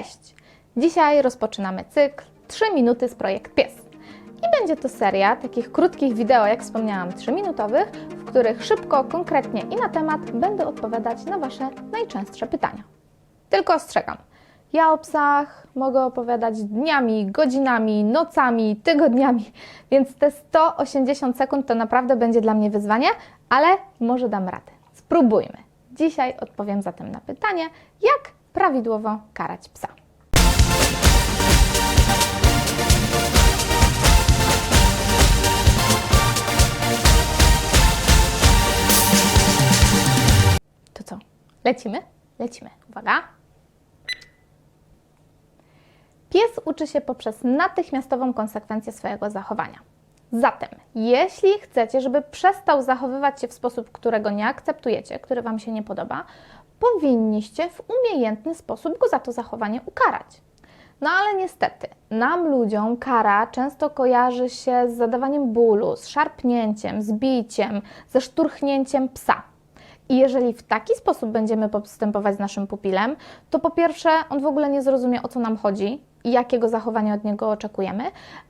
Cześć! Dzisiaj rozpoczynamy cykl 3 minuty z Projekt Pies. I będzie to seria takich krótkich wideo, jak wspomniałam, 3-minutowych, w których szybko, konkretnie i na temat będę odpowiadać na Wasze najczęstsze pytania. Tylko ostrzegam, ja o psach mogę opowiadać dniami, godzinami, nocami, tygodniami, więc te 180 sekund to naprawdę będzie dla mnie wyzwanie, ale może dam radę. Spróbujmy. Dzisiaj odpowiem zatem na pytanie, jak prawidłowo karać psa. To co? Lecimy? Lecimy. Uwaga. Pies uczy się poprzez natychmiastową konsekwencję swojego zachowania. Zatem, jeśli chcecie, żeby przestał zachowywać się w sposób, którego nie akceptujecie, który Wam się nie podoba, powinniście w umiejętny sposób go za to zachowanie ukarać. No ale niestety, nam ludziom kara często kojarzy się z zadawaniem bólu, z szarpnięciem, z biciem, ze szturchnięciem psa. I jeżeli w taki sposób będziemy postępować z naszym pupilem, to po pierwsze on w ogóle nie zrozumie o co nam chodzi i jakiego zachowania od niego oczekujemy,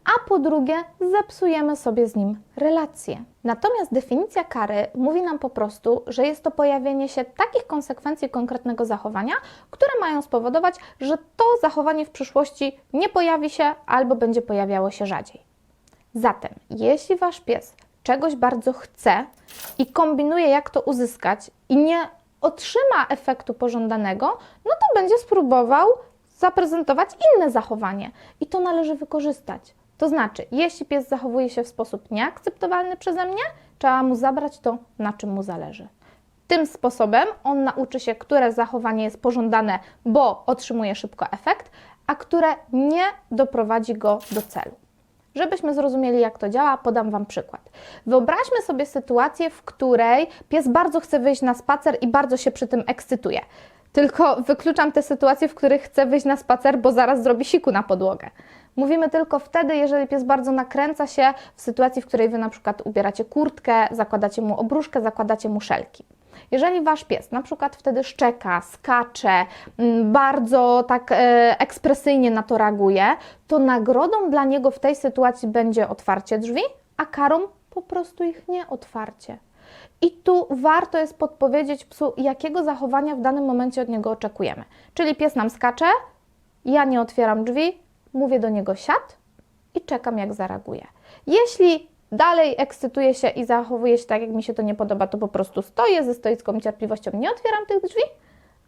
a po drugie zepsujemy sobie z nim relacje. Natomiast definicja kary mówi nam po prostu, że jest to pojawienie się takich konsekwencji konkretnego zachowania, które mają spowodować, że to zachowanie w przyszłości nie pojawi się albo będzie pojawiało się rzadziej. Zatem, jeśli wasz pies czegoś bardzo chce i kombinuje, jak to uzyskać, i nie otrzyma efektu pożądanego, no to będzie spróbował zaprezentować inne zachowanie i to należy wykorzystać. To znaczy, jeśli pies zachowuje się w sposób nieakceptowalny przeze mnie, trzeba mu zabrać to, na czym mu zależy. Tym sposobem on nauczy się, które zachowanie jest pożądane, bo otrzymuje szybko efekt, a które nie doprowadzi go do celu. Żebyśmy zrozumieli, jak to działa, podam Wam przykład. Wyobraźmy sobie sytuację, w której pies bardzo chce wyjść na spacer i bardzo się przy tym ekscytuje. Tylko wykluczam te sytuacje, w których chce wyjść na spacer, bo zaraz zrobi siku na podłogę. Mówimy tylko wtedy, jeżeli pies bardzo nakręca się w sytuacji, w której Wy na przykład ubieracie kurtkę, zakładacie mu obruszkę, zakładacie mu szelki. Jeżeli wasz pies na przykład wtedy szczeka, skacze, mm, bardzo tak e, ekspresyjnie na to reaguje, to nagrodą dla niego w tej sytuacji będzie otwarcie drzwi, a karą po prostu ich nie otwarcie. I tu warto jest podpowiedzieć psu, jakiego zachowania w danym momencie od niego oczekujemy. Czyli pies nam skacze, ja nie otwieram drzwi, mówię do niego siad i czekam, jak zareaguje. Jeśli dalej ekscytuje się i zachowuje się tak, jak mi się to nie podoba, to po prostu stoję ze stoicką cierpliwością, nie otwieram tych drzwi,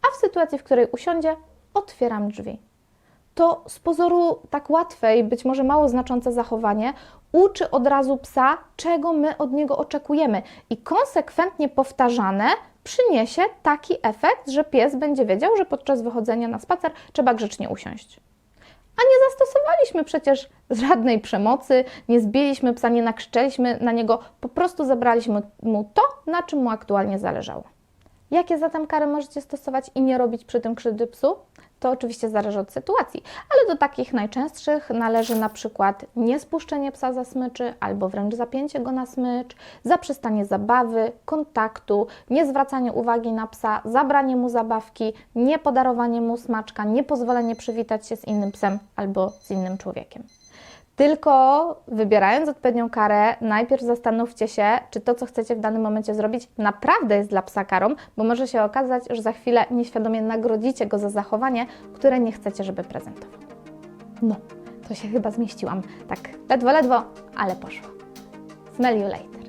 a w sytuacji, w której usiądzie, otwieram drzwi. To z pozoru tak łatwe i być może mało znaczące zachowanie uczy od razu psa, czego my od niego oczekujemy, i konsekwentnie powtarzane przyniesie taki efekt, że pies będzie wiedział, że podczas wychodzenia na spacer trzeba grzecznie usiąść. A nie zastosowaliśmy przecież żadnej przemocy, nie zbiliśmy psa, nie nakrzyczeliśmy na niego, po prostu zabraliśmy mu to, na czym mu aktualnie zależało. Jakie zatem kary możecie stosować i nie robić przy tym krzywdy psu? To oczywiście zależy od sytuacji, ale do takich najczęstszych należy na przykład niespuszczenie psa za smyczy albo wręcz zapięcie go na smycz, zaprzestanie zabawy, kontaktu, niezwracanie uwagi na psa, zabranie mu zabawki, niepodarowanie mu smaczka, niepozwolenie przywitać się z innym psem albo z innym człowiekiem. Tylko wybierając odpowiednią karę, najpierw zastanówcie się, czy to, co chcecie w danym momencie zrobić, naprawdę jest dla psa karą, bo może się okazać, że za chwilę nieświadomie nagrodzicie go za zachowanie, które nie chcecie, żeby prezentował. No, to się chyba zmieściłam. Tak, ledwo, ledwo, ale poszło. Smell you later.